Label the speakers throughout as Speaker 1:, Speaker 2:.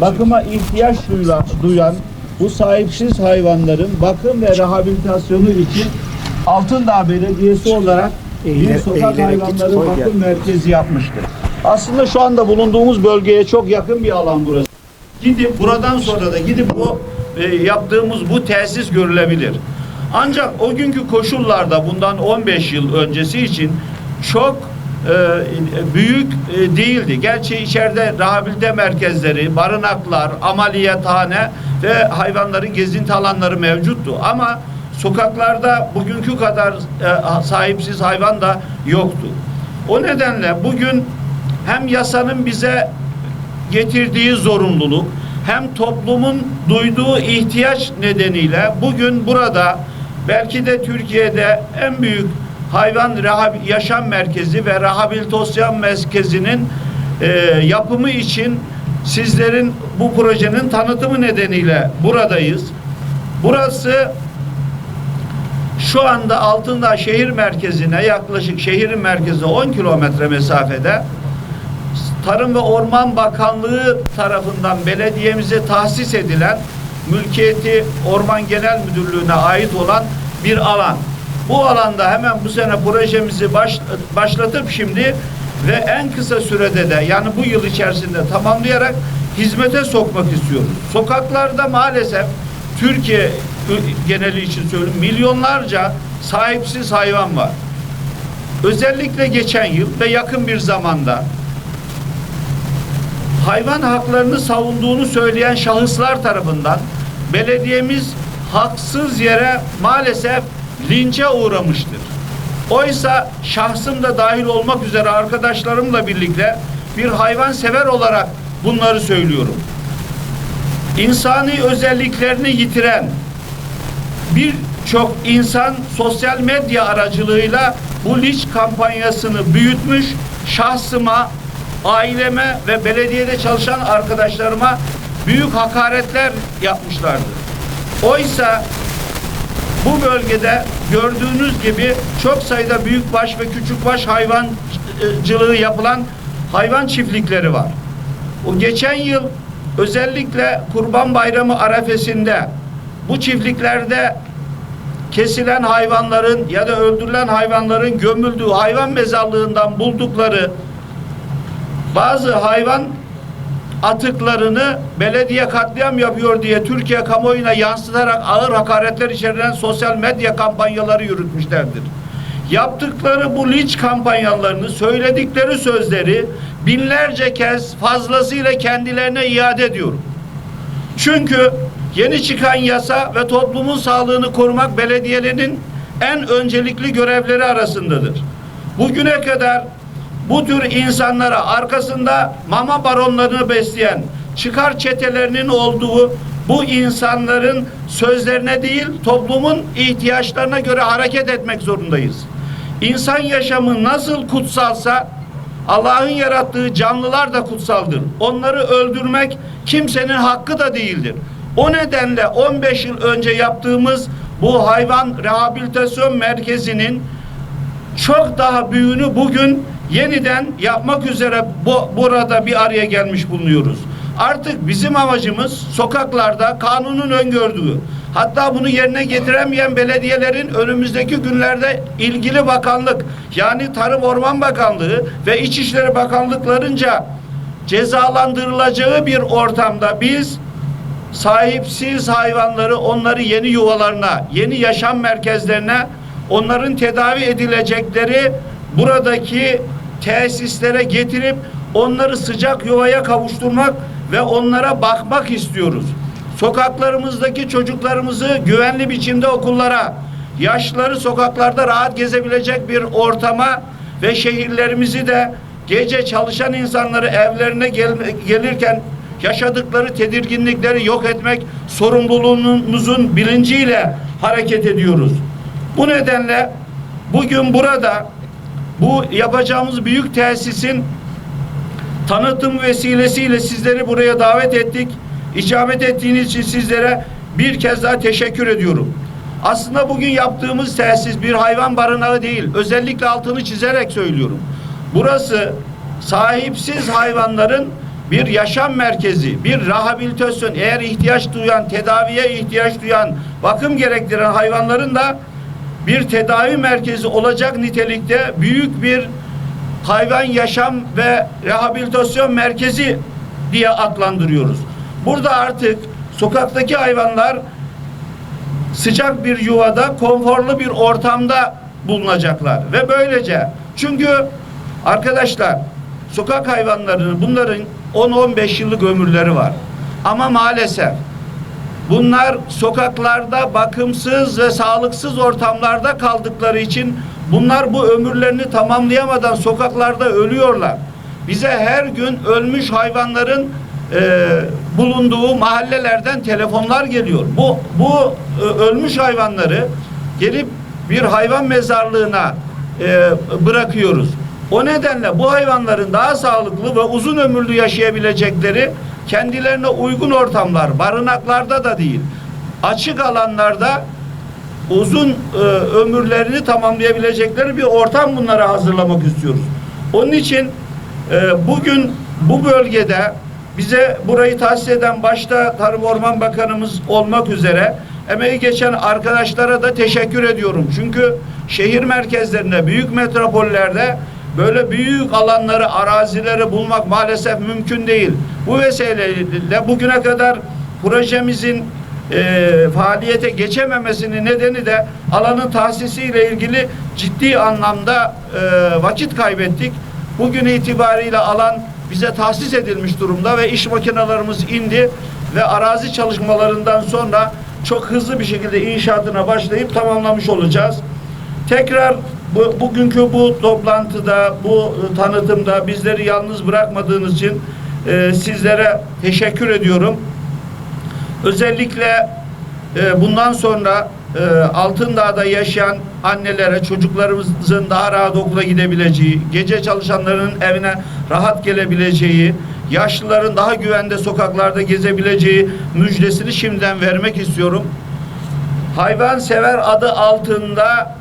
Speaker 1: bakıma ihtiyaç duyla- duyan bu sahipsiz hayvanların bakım ve rehabilitasyonu için Altındağ Belediyesi olarak bir sokak hayvanları bakım merkezi yapmıştır. Aslında şu anda bulunduğumuz bölgeye çok yakın bir alan burası. Gidip buradan sonra da gidip bu e, yaptığımız bu tesis görülebilir. Ancak o günkü koşullarda bundan 15 yıl öncesi için çok e, büyük e, değildi. Gerçi içeride rehabilite merkezleri, barınaklar, ameliyathane ve hayvanların gezinti alanları mevcuttu. Ama sokaklarda bugünkü kadar e, sahipsiz hayvan da yoktu. O nedenle bugün hem yasanın bize getirdiği zorunluluk hem toplumun duyduğu ihtiyaç nedeniyle bugün burada belki de Türkiye'de en büyük hayvan rehabil- yaşam merkezi ve rehabilitasyon merkezinin e, yapımı için sizlerin bu projenin tanıtımı nedeniyle buradayız. Burası şu anda altında şehir merkezine yaklaşık şehrin merkezi 10 kilometre mesafede Tarım ve Orman Bakanlığı tarafından belediyemize tahsis edilen mülkiyeti Orman Genel Müdürlüğü'ne ait olan bir alan. Bu alanda hemen bu sene projemizi baş, başlatıp şimdi ve en kısa sürede de yani bu yıl içerisinde tamamlayarak hizmete sokmak istiyoruz. Sokaklarda maalesef Türkiye geneli için söylüyorum milyonlarca sahipsiz hayvan var. Özellikle geçen yıl ve yakın bir zamanda hayvan haklarını savunduğunu söyleyen şahıslar tarafından belediyemiz haksız yere maalesef linçe uğramıştır. Oysa şahsım da dahil olmak üzere arkadaşlarımla birlikte bir hayvan sever olarak bunları söylüyorum. İnsani özelliklerini yitiren birçok insan sosyal medya aracılığıyla bu linç kampanyasını büyütmüş, şahsıma, aileme ve belediyede çalışan arkadaşlarıma büyük hakaretler yapmışlardı. Oysa bu bölgede gördüğünüz gibi çok sayıda büyükbaş ve küçükbaş hayvancılığı yapılan hayvan çiftlikleri var. O geçen yıl özellikle Kurban Bayramı arefesinde bu çiftliklerde kesilen hayvanların ya da öldürülen hayvanların gömüldüğü hayvan mezarlığından buldukları bazı hayvan atıklarını belediye katliam yapıyor diye Türkiye kamuoyuna yansıtarak ağır hakaretler içeren sosyal medya kampanyaları yürütmüşlerdir. Yaptıkları bu linç kampanyalarını, söyledikleri sözleri binlerce kez fazlasıyla kendilerine iade ediyorum. Çünkü yeni çıkan yasa ve toplumun sağlığını korumak belediyelerinin en öncelikli görevleri arasındadır. Bugüne kadar bu tür insanlara arkasında mama baronlarını besleyen çıkar çetelerinin olduğu bu insanların sözlerine değil toplumun ihtiyaçlarına göre hareket etmek zorundayız. İnsan yaşamı nasıl kutsalsa Allah'ın yarattığı canlılar da kutsaldır. Onları öldürmek kimsenin hakkı da değildir. O nedenle 15 yıl önce yaptığımız bu hayvan rehabilitasyon merkezinin çok daha büyüğünü bugün yeniden yapmak üzere bu, burada bir araya gelmiş bulunuyoruz. Artık bizim amacımız sokaklarda kanunun öngördüğü hatta bunu yerine getiremeyen belediyelerin önümüzdeki günlerde ilgili bakanlık yani Tarım Orman Bakanlığı ve İçişleri Bakanlıklarınca cezalandırılacağı bir ortamda biz sahipsiz hayvanları onları yeni yuvalarına, yeni yaşam merkezlerine onların tedavi edilecekleri buradaki tesislere getirip onları sıcak yuvaya kavuşturmak ve onlara bakmak istiyoruz. Sokaklarımızdaki çocuklarımızı güvenli biçimde okullara, yaşlıları sokaklarda rahat gezebilecek bir ortama ve şehirlerimizi de gece çalışan insanları evlerine gel- gelirken yaşadıkları tedirginlikleri yok etmek sorumluluğumuzun bilinciyle hareket ediyoruz. Bu nedenle bugün burada bu yapacağımız büyük tesisin tanıtım vesilesiyle sizleri buraya davet ettik. İcabet ettiğiniz için sizlere bir kez daha teşekkür ediyorum. Aslında bugün yaptığımız tesis bir hayvan barınağı değil. Özellikle altını çizerek söylüyorum. Burası sahipsiz hayvanların bir yaşam merkezi, bir rehabilitasyon, eğer ihtiyaç duyan, tedaviye ihtiyaç duyan, bakım gerektiren hayvanların da bir tedavi merkezi olacak nitelikte büyük bir hayvan yaşam ve rehabilitasyon merkezi diye adlandırıyoruz. Burada artık sokaktaki hayvanlar sıcak bir yuvada, konforlu bir ortamda bulunacaklar ve böylece çünkü arkadaşlar sokak hayvanlarının bunların 10-15 yıllık ömürleri var. Ama maalesef bunlar sokaklarda bakımsız ve sağlıksız ortamlarda kaldıkları için bunlar bu ömürlerini tamamlayamadan sokaklarda ölüyorlar. Bize her gün ölmüş hayvanların e, bulunduğu mahallelerden telefonlar geliyor. Bu bu e, ölmüş hayvanları gelip bir hayvan mezarlığına e, bırakıyoruz. O nedenle bu hayvanların daha sağlıklı ve uzun ömürlü yaşayabilecekleri kendilerine uygun ortamlar, barınaklarda da değil, açık alanlarda uzun e, ömürlerini tamamlayabilecekleri bir ortam bunlara hazırlamak istiyoruz. Onun için e, bugün bu bölgede bize burayı tahsis eden başta Tarım Orman Bakanımız olmak üzere emeği geçen arkadaşlara da teşekkür ediyorum. Çünkü şehir merkezlerinde, büyük metropollerde böyle büyük alanları, arazileri bulmak maalesef mümkün değil. Bu vesileyle bugüne kadar projemizin e, faaliyete geçememesinin nedeni de alanın tahsisiyle ilgili ciddi anlamda e, vakit kaybettik. Bugün itibariyle alan bize tahsis edilmiş durumda ve iş makinelerimiz indi ve arazi çalışmalarından sonra çok hızlı bir şekilde inşaatına başlayıp tamamlamış olacağız. Tekrar bu, bugünkü bu toplantıda, bu e, tanıtımda bizleri yalnız bırakmadığınız için e, sizlere teşekkür ediyorum. Özellikle e, bundan sonra e, Altındağ'da yaşayan annelere çocuklarımızın daha rahat okula gidebileceği, gece çalışanların evine rahat gelebileceği, yaşlıların daha güvende sokaklarda gezebileceği müjdesini şimdiden vermek istiyorum. Hayvansever adı altında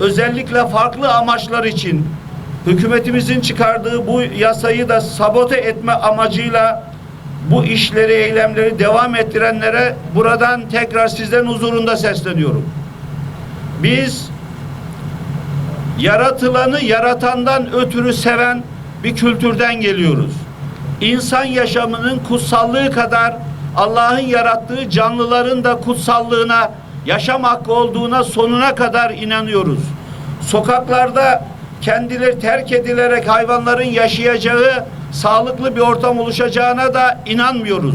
Speaker 1: özellikle farklı amaçlar için hükümetimizin çıkardığı bu yasayı da sabote etme amacıyla bu işleri, eylemleri devam ettirenlere buradan tekrar sizlerin huzurunda sesleniyorum. Biz yaratılanı yaratandan ötürü seven bir kültürden geliyoruz. İnsan yaşamının kutsallığı kadar Allah'ın yarattığı canlıların da kutsallığına, yaşam hakkı olduğuna sonuna kadar inanıyoruz. Sokaklarda kendileri terk edilerek hayvanların yaşayacağı sağlıklı bir ortam oluşacağına da inanmıyoruz.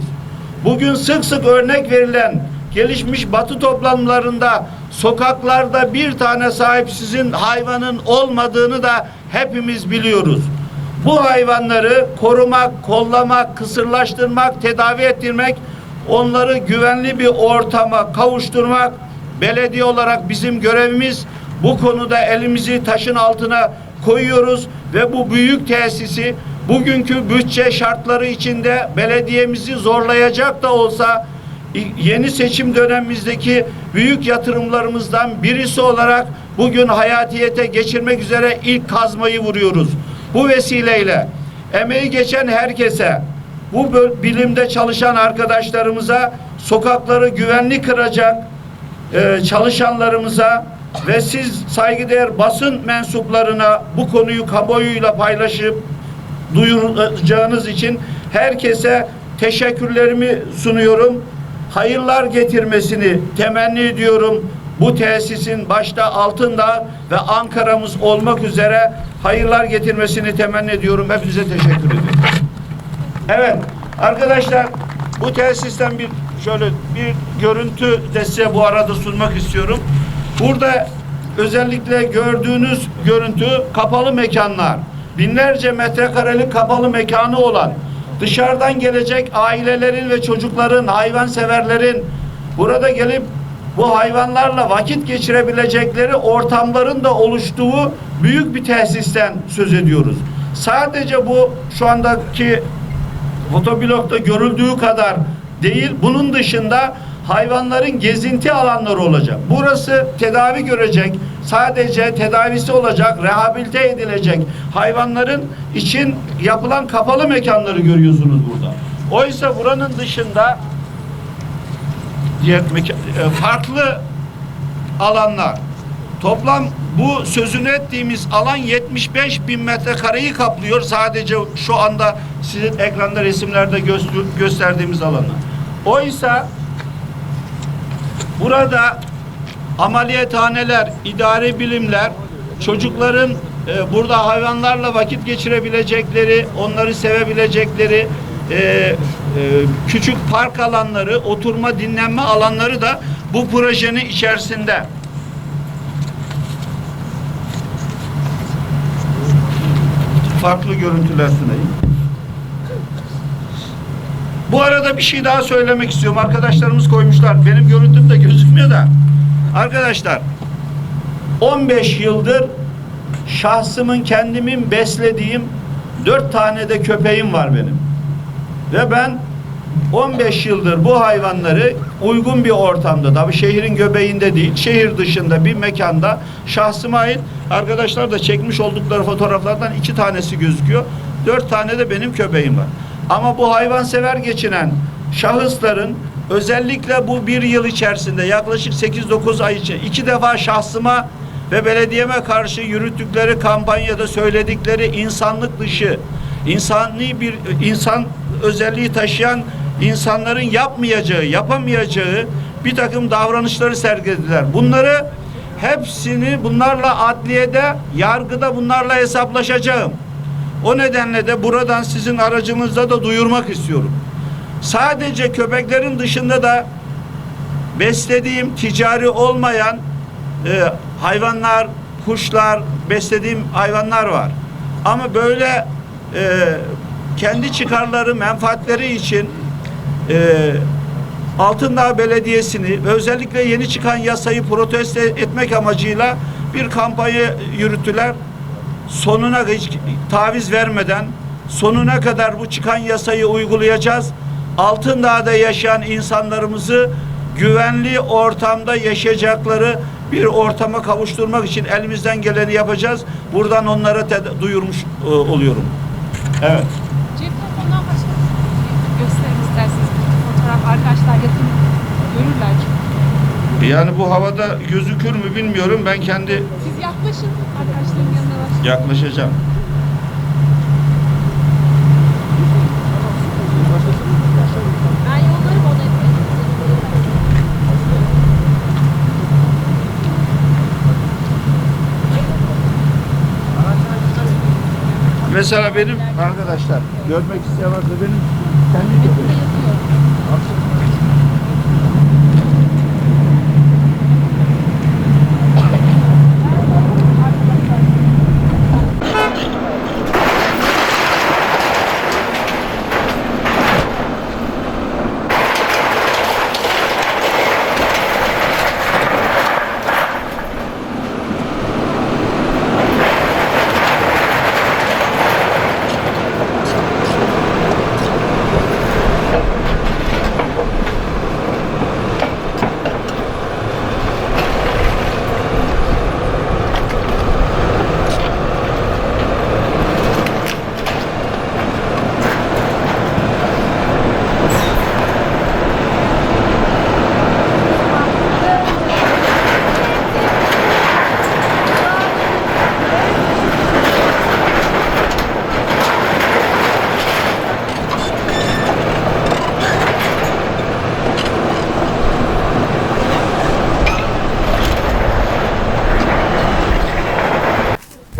Speaker 1: Bugün sık sık örnek verilen gelişmiş batı toplamlarında sokaklarda bir tane sahipsizin hayvanın olmadığını da hepimiz biliyoruz. Bu hayvanları korumak, kollamak, kısırlaştırmak, tedavi ettirmek, onları güvenli bir ortama kavuşturmak belediye olarak bizim görevimiz. Bu konuda elimizi taşın altına koyuyoruz ve bu büyük tesisi bugünkü bütçe şartları içinde belediyemizi zorlayacak da olsa yeni seçim dönemimizdeki büyük yatırımlarımızdan birisi olarak bugün hayatiyete geçirmek üzere ilk kazmayı vuruyoruz. Bu vesileyle emeği geçen herkese, bu bilimde çalışan arkadaşlarımıza, sokakları güvenli kıracak e, çalışanlarımıza ve siz saygıdeğer basın mensuplarına bu konuyu kamuoyuyla paylaşıp duyuracağınız için herkese teşekkürlerimi sunuyorum. Hayırlar getirmesini temenni ediyorum. Bu tesisin başta Altındağ ve Ankara'mız olmak üzere hayırlar getirmesini temenni ediyorum. Hepinize teşekkür ediyorum. Evet arkadaşlar bu tesisten bir şöyle bir görüntü de size bu arada sunmak istiyorum. Burada özellikle gördüğünüz görüntü kapalı mekanlar. Binlerce metrekarelik kapalı mekanı olan dışarıdan gelecek ailelerin ve çocukların, hayvanseverlerin burada gelip bu hayvanlarla vakit geçirebilecekleri ortamların da oluştuğu büyük bir tesisten söz ediyoruz. Sadece bu şu andaki fotoblokta görüldüğü kadar değil. Bunun dışında hayvanların gezinti alanları olacak. Burası tedavi görecek, sadece tedavisi olacak, rehabilite edilecek hayvanların için yapılan kapalı mekanları görüyorsunuz burada. Oysa buranın dışında e, farklı alanlar. Toplam bu sözünü ettiğimiz alan 75 bin metrekareyi kaplıyor. Sadece şu anda sizin ekranda resimlerde göster- gösterdiğimiz alanı. Oysa burada ameliyathaneler, idari bilimler, çocukların e, burada hayvanlarla vakit geçirebilecekleri, onları sevebilecekleri e, e, küçük park alanları, oturma dinlenme alanları da bu projenin içerisinde. Farklı görüntüler sunayım. Bu arada bir şey daha söylemek istiyorum. Arkadaşlarımız koymuşlar. Benim görüntüm de gözükmüyor da. Arkadaşlar 15 yıldır şahsımın kendimin beslediğim dört tane de köpeğim var benim. Ve ben 15 yıldır bu hayvanları uygun bir ortamda, tabii şehrin göbeğinde değil, şehir dışında bir mekanda şahsıma ait arkadaşlar da çekmiş oldukları fotoğraflardan iki tanesi gözüküyor. Dört tane de benim köpeğim var. Ama bu hayvansever geçinen şahısların özellikle bu bir yıl içerisinde yaklaşık 8-9 ay için iki defa şahsıma ve belediyeme karşı yürüttükleri kampanyada söyledikleri insanlık dışı, insani bir insan özelliği taşıyan insanların yapmayacağı, yapamayacağı bir takım davranışları sergilediler. Bunları hepsini bunlarla adliyede, yargıda bunlarla hesaplaşacağım. O nedenle de buradan sizin aracınızda da duyurmak istiyorum. Sadece köpeklerin dışında da beslediğim ticari olmayan e, hayvanlar, kuşlar, beslediğim hayvanlar var. Ama böyle e, kendi çıkarları, menfaatleri için e, Altındağ Belediyesi'ni ve özellikle yeni çıkan yasayı protesto etmek amacıyla bir kampanya yürüttüler. Sonuna hiç taviz vermeden sonuna kadar bu çıkan yasayı uygulayacağız. Altındağ'da yaşayan insanlarımızı güvenli ortamda yaşayacakları bir ortama kavuşturmak için elimizden geleni yapacağız. Buradan onlara duyurmuş e, oluyorum. Evet.
Speaker 2: Arkadaşlar yakın görürler.
Speaker 1: Yani bu havada gözükür mü bilmiyorum. Ben kendi
Speaker 2: Siz yaklaşın arkadaşların yanına başlayın.
Speaker 1: yaklaşacağım.
Speaker 2: Ben yollarım ona.
Speaker 1: Mesela benim arkadaşlar görmek isteyen varsa benim kendi köpeğim.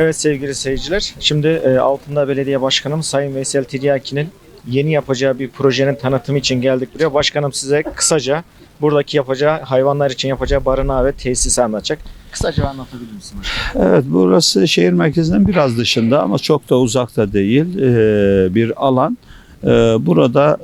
Speaker 3: Evet sevgili seyirciler. Şimdi e, Altındağ Belediye Başkanım Sayın Veysel Tiryaki'nin yeni yapacağı bir projenin tanıtımı için geldik buraya. Başkanım size kısaca buradaki yapacağı hayvanlar için yapacağı barınağı ve tesisi anlatacak. Kısaca anlatabilir misin başkanım?
Speaker 4: Evet burası şehir merkezinden biraz dışında ama çok da uzakta değil ee, bir alan. Ee, Burada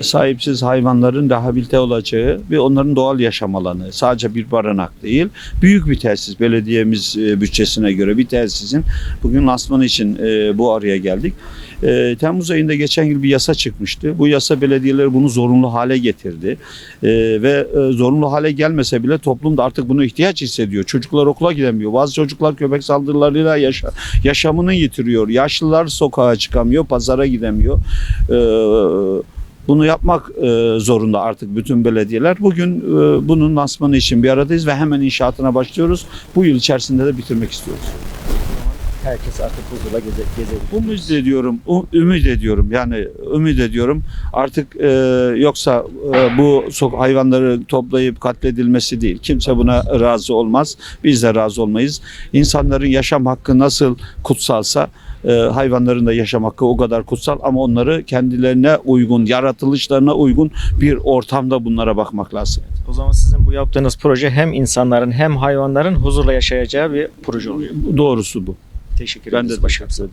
Speaker 4: e, sahipsiz hayvanların rehabilite olacağı ve onların doğal yaşam alanı. Sadece bir barınak değil. Büyük bir tesis. Belediyemiz e, bütçesine göre bir tesisin. Bugün lansmanı için e, bu araya geldik.
Speaker 1: Temmuz ayında geçen yıl bir yasa çıkmıştı. Bu yasa belediyeler bunu zorunlu hale getirdi. Ve zorunlu hale gelmese bile toplum da artık bunu ihtiyaç hissediyor. Çocuklar okula gidemiyor. Bazı çocuklar köpek saldırılarıyla yaşa, yaşamını yitiriyor. Yaşlılar sokağa çıkamıyor, pazara gidemiyor. E, bunu yapmak e, zorunda artık bütün belediyeler. Bugün e, bunun lansmanı için bir aradayız ve hemen inşaatına başlıyoruz. Bu yıl içerisinde de bitirmek istiyoruz.
Speaker 3: Herkes artık huzurla geze, gezebilir.
Speaker 1: Ümit ediyorum, u- ümit ediyorum. Yani ümit ediyorum. Artık e, yoksa e, bu sok hayvanları toplayıp katledilmesi değil. Kimse buna razı olmaz. Biz de razı olmayız. İnsanların yaşam hakkı nasıl kutsalsa e, hayvanların da yaşam hakkı o kadar kutsal ama onları kendilerine uygun, yaratılışlarına uygun bir ortamda bunlara bakmak lazım.
Speaker 3: O zaman sizin bu yaptığınız proje hem insanların hem hayvanların huzurla yaşayacağı bir proje oluyor.
Speaker 1: Doğrusu bu.
Speaker 3: Teşekkür
Speaker 1: Ben de
Speaker 3: ederiz. Başarılı.